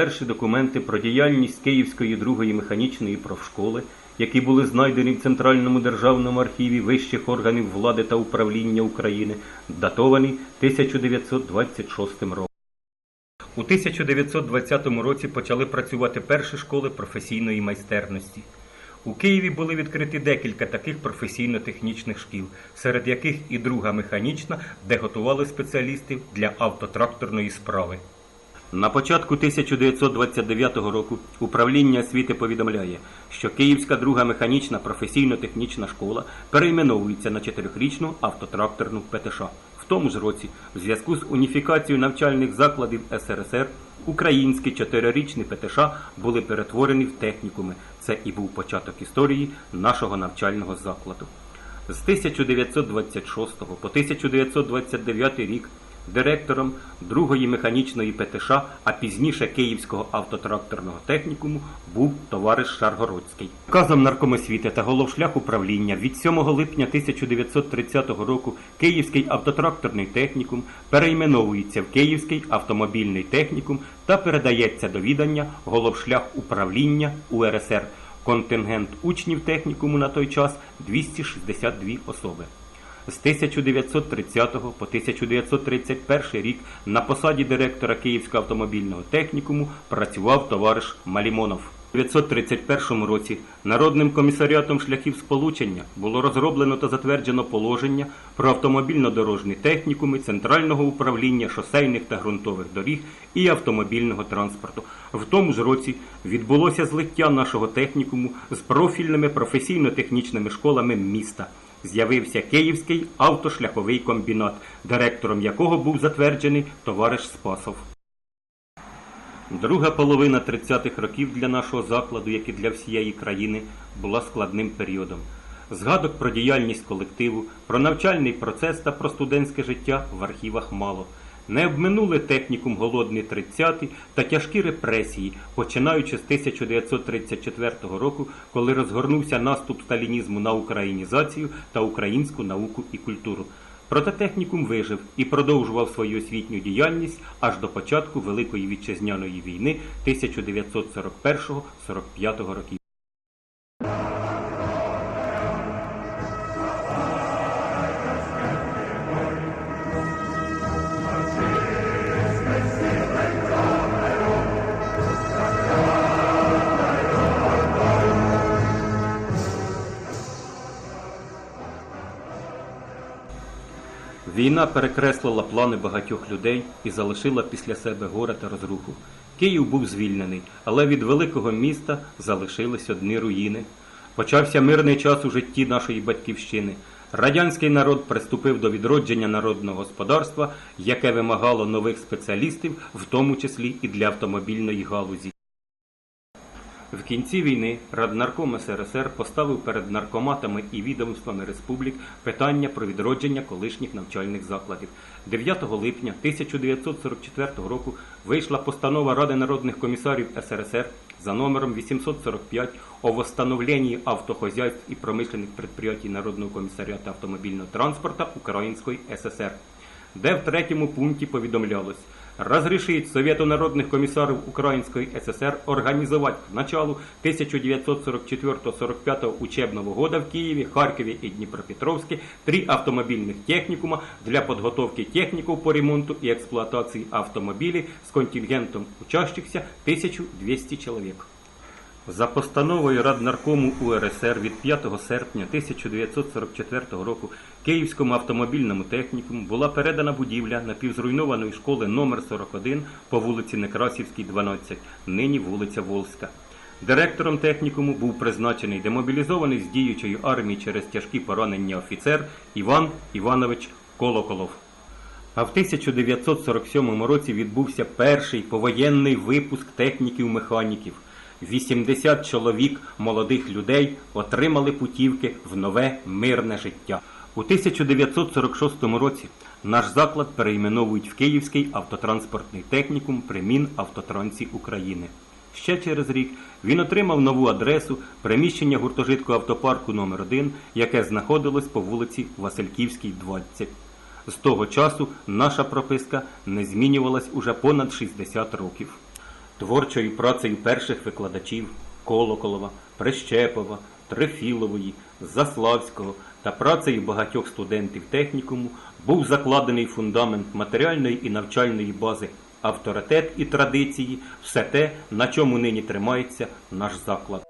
перші документи про діяльність Київської другої механічної профшколи, які були знайдені в Центральному державному архіві вищих органів влади та управління України, датовані 1926 роком. У 1920 році почали працювати перші школи професійної майстерності. У Києві були відкриті декілька таких професійно-технічних шкіл, серед яких і друга механічна, де готували спеціалістів для автотракторної справи. На початку 1929 року управління освіти повідомляє, що Київська друга механічна професійно-технічна школа перейменовується на чотирьохрічну автотракторну ПТШ. В тому ж році, в зв'язку з уніфікацією навчальних закладів СРСР, українські чотирирічні ПТШ були перетворені в технікуми. Це і був початок історії нашого навчального закладу. З 1926 по 1929 рік директором другої механічної ПТШ, а пізніше Київського автотракторного технікуму був товариш Шаргородський. Указом наркомосвіти та головшлях управління від 7 липня 1930 року Київський автотракторний технікум перейменовується в Київський автомобільний технікум та передається до відання головшлях управління УРСР. Контингент учнів технікуму на той час 262 особи. З 1930 по 1931 рік на посаді директора Київського автомобільного технікуму працював товариш Малімонов. У 1931 році Народним комісаріатом шляхів сполучення було розроблено та затверджено положення про автомобільно-дорожні технікуми Центрального управління шосейних та ґрунтових доріг і автомобільного транспорту. В тому ж році відбулося злиття нашого технікуму з профільними професійно-технічними школами міста з'явився Київський автошляховий комбінат, директором якого був затверджений товариш Спасов. Друга половина 30-х років для нашого закладу, як і для всієї країни, була складним періодом. Згадок про діяльність колективу, про навчальний процес та про студентське життя в архівах мало. Не обминули технікум голодні 30-ті та тяжкі репресії, починаючи з 1934 року, коли розгорнувся наступ сталінізму на українізацію та українську науку і культуру. Проте технікум вижив і продовжував свою освітню діяльність аж до початку Великої вітчизняної війни 1941-45 років. Війна перекреслила плани багатьох людей і залишила після себе горе та розруху. Київ був звільнений, але від великого міста залишились одні руїни. Почався мирний час у житті нашої батьківщини. Радянський народ приступив до відродження народного господарства, яке вимагало нових спеціалістів, в тому числі і для автомобільної галузі. В кінці війни Раднарком СРСР поставив перед наркоматами і відомствами республік питання про відродження колишніх навчальних закладів. 9 липня 1944 року вийшла постанова Ради народних комісарів СРСР за номером 845 о восстановлении автохозяйств и промышленных предприятий Народного комісаріату автомобільного транспорта Української ССР, де в третьому пункті повідомлялось разрешить Совету народных комиссаров Украинской ССР организовать к началу 1944-45 учебного года в Киеве, Харькове и Днепропетровске три автомобильных техникума для подготовки техников по ремонту и эксплуатации автомобилей с контингентом учащихся 1200 человек. За постановою Раднаркому УРСР від 5 серпня 1944 року Київському автомобільному технікуму була передана будівля напівзруйнованої школи номер 41 по вулиці Некрасівській, 12, нині вулиця Волська. Директором технікуму був призначений демобілізований з діючої армії через тяжкі поранення офіцер Іван Іванович Колоколов. А в 1947 році відбувся перший повоєнний випуск техніків-механіків. 80 чоловік молодих людей отримали путівки в нове мирне життя. У 1946 році наш заклад перейменовують в Київський автотранспортний технікум при Мінавтотрансі України. Ще через рік він отримав нову адресу приміщення гуртожитку автопарку номер 1 яке знаходилось по вулиці Васильківській, 20. З того часу наша прописка не змінювалась уже понад 60 років. Творчою працею перших викладачів Колоколова, Прищепова, Трефілової, Заславського та працею багатьох студентів технікуму був закладений фундамент матеріальної і навчальної бази, авторитет і традиції, все те, на чому нині тримається наш заклад.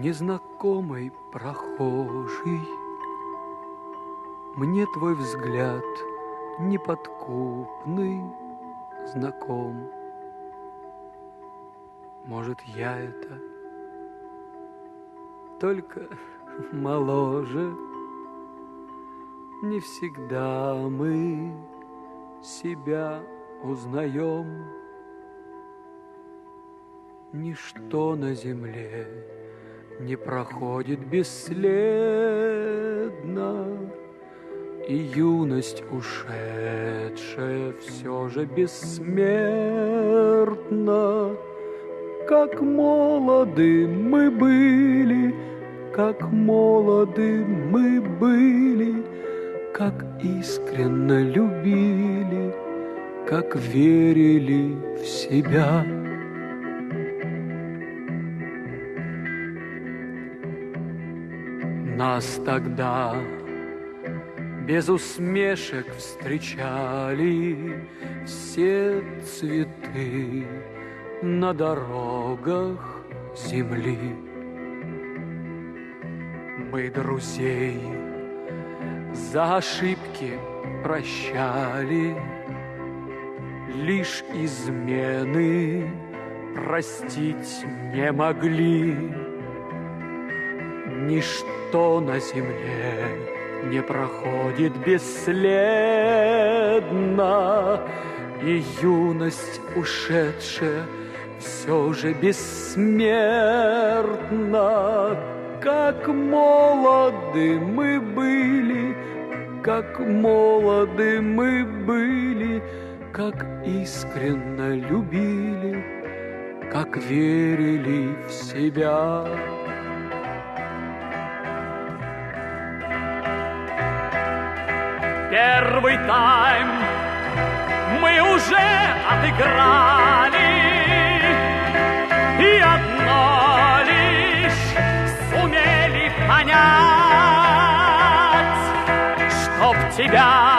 Незнакомый прохожий, Мне твой взгляд неподкупный знаком. Может, я это только моложе. Не всегда мы себя узнаем. Ничто на земле не проходит бесследно, И юность ушедшая все же бессмертна. Как молоды мы были, как молоды мы были, Как искренно любили, как верили в себя. Нас тогда без усмешек встречали все цветы на дорогах земли. Мы друзей за ошибки прощали, лишь измены простить не могли. Ничто на земле не проходит бесследно, И юность ушедшая все же бессмертна. Как молоды мы были, как молоды мы были, Как искренно любили, как верили в себя. Первый тайм. Мы уже отыграли, И одно лишь сумели понять, Чтоб тебя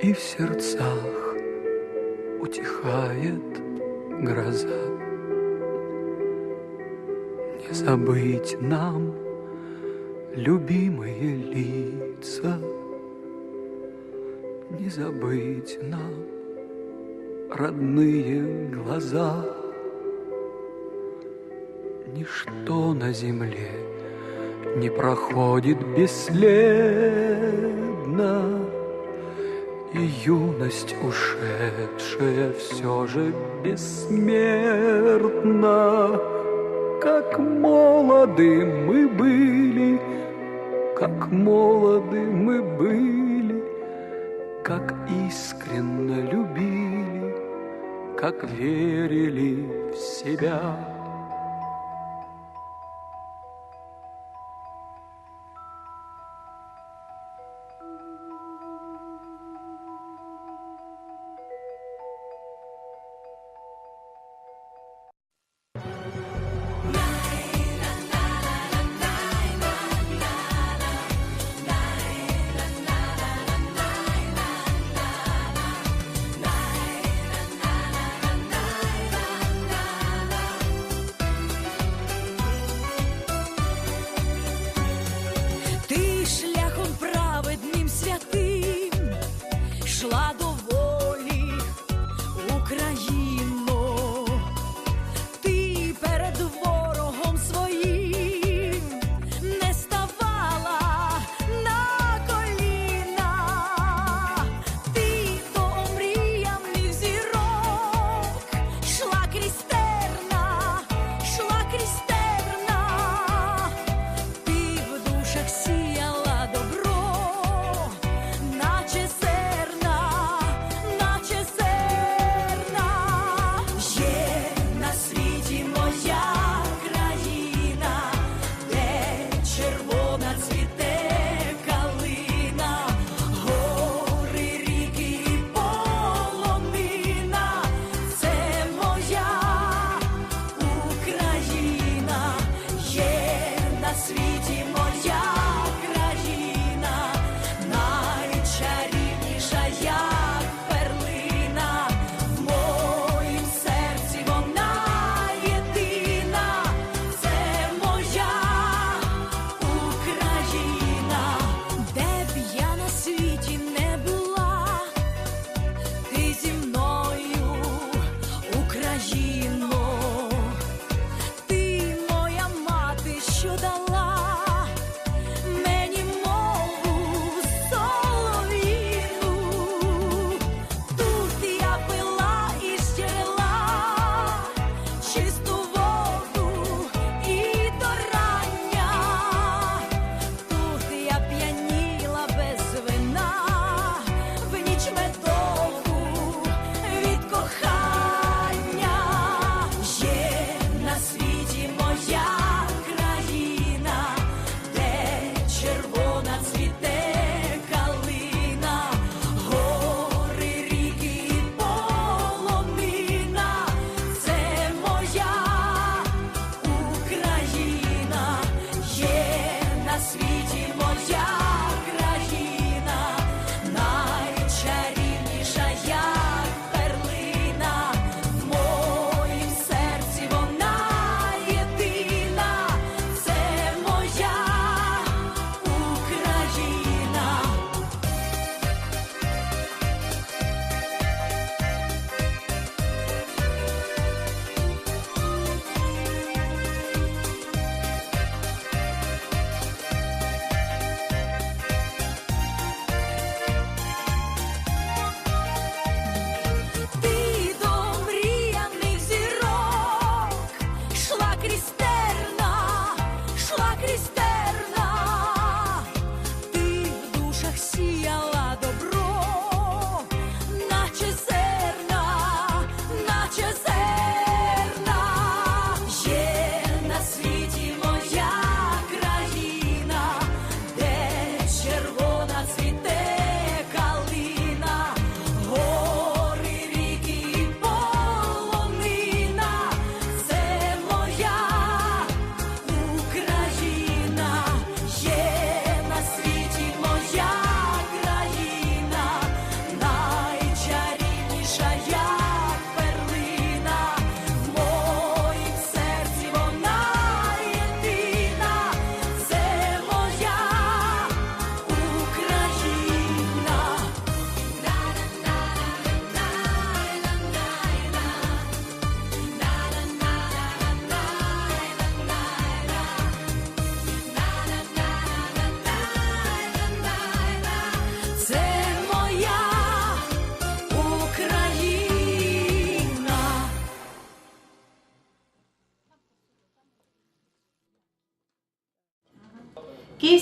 И в сердцах утихает гроза. Не забыть нам любимые лица, Не забыть нам родные глаза. Ничто на земле не проходит бесследно, И юность ушедшая все же бессмертна. Как молоды мы были, как молоды мы были, Как искренно любили, как верили в себя.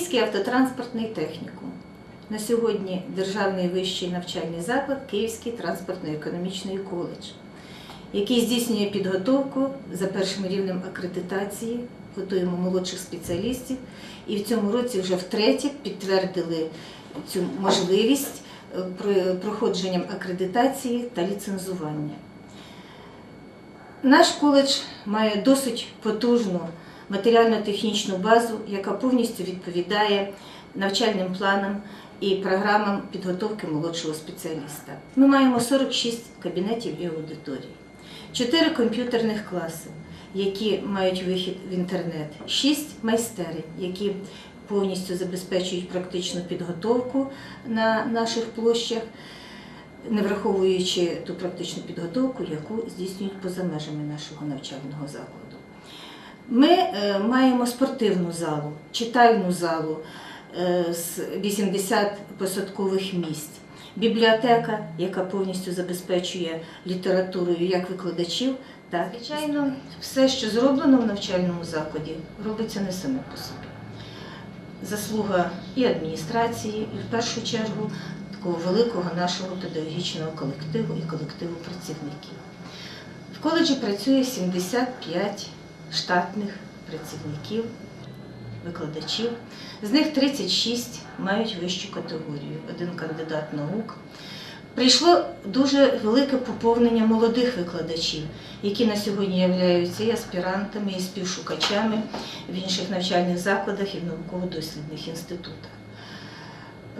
Київський автотранспортний технікум. На сьогодні державний вищий навчальний заклад Київський транспортно-економічний коледж, який здійснює підготовку за першим рівнем акредитації, готуємо молодших спеціалістів. І в цьому році вже втретє підтвердили цю можливість е, проходженням акредитації та ліцензування. Наш коледж має досить потужну матеріально-технічну базу, яка повністю відповідає навчальним планам і програмам підготовки молодшого спеціаліста. Ми маємо 46 кабінетів і аудиторій, 4 комп'ютерних класи, які мають вихід в інтернет, 6 майстерень, які повністю забезпечують практичну підготовку на наших площах не враховуючи ту практичну підготовку, яку здійснюють поза межами нашого навчального закладу. Ми е, маємо спортивну залу, читальну залу е, з 80 посадкових місць, бібліотека, яка повністю забезпечує літературою як викладачів, так звичайно, все, що зроблено в навчальному закладі, робиться не саме по собі. Заслуга і адміністрації, і в першу чергу такого великого нашого педагогічного колективу і колективу працівників. В коледжі працює 75 штатних працівників, викладачів. З них 36 мають вищу категорію, один кандидат наук. Прийшло дуже велике поповнення молодих викладачів, які на сьогодні являються і аспірантами, і співшукачами в інших навчальних закладах і в науково-дослідних інститутах.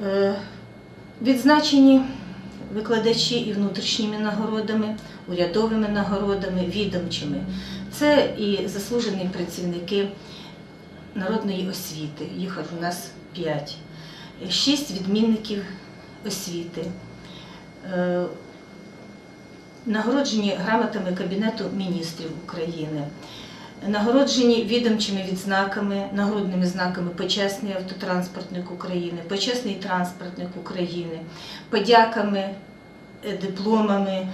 Е, Відзначені викладачі і внутрішніми нагородами, урядовими нагородами, відомчими. Це і заслужені працівники народної освіти. Їх у нас п'ять, шість відмінників освіти. Е, Нагороджені грамотами Кабінету міністрів України, нагороджені відомчими відзнаками, нагрудними знаками Почесний автотранспортник України, Почесний транспортник України, подяками, дипломами,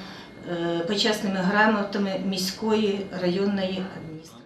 почесними грамотами міської районної адміністрації.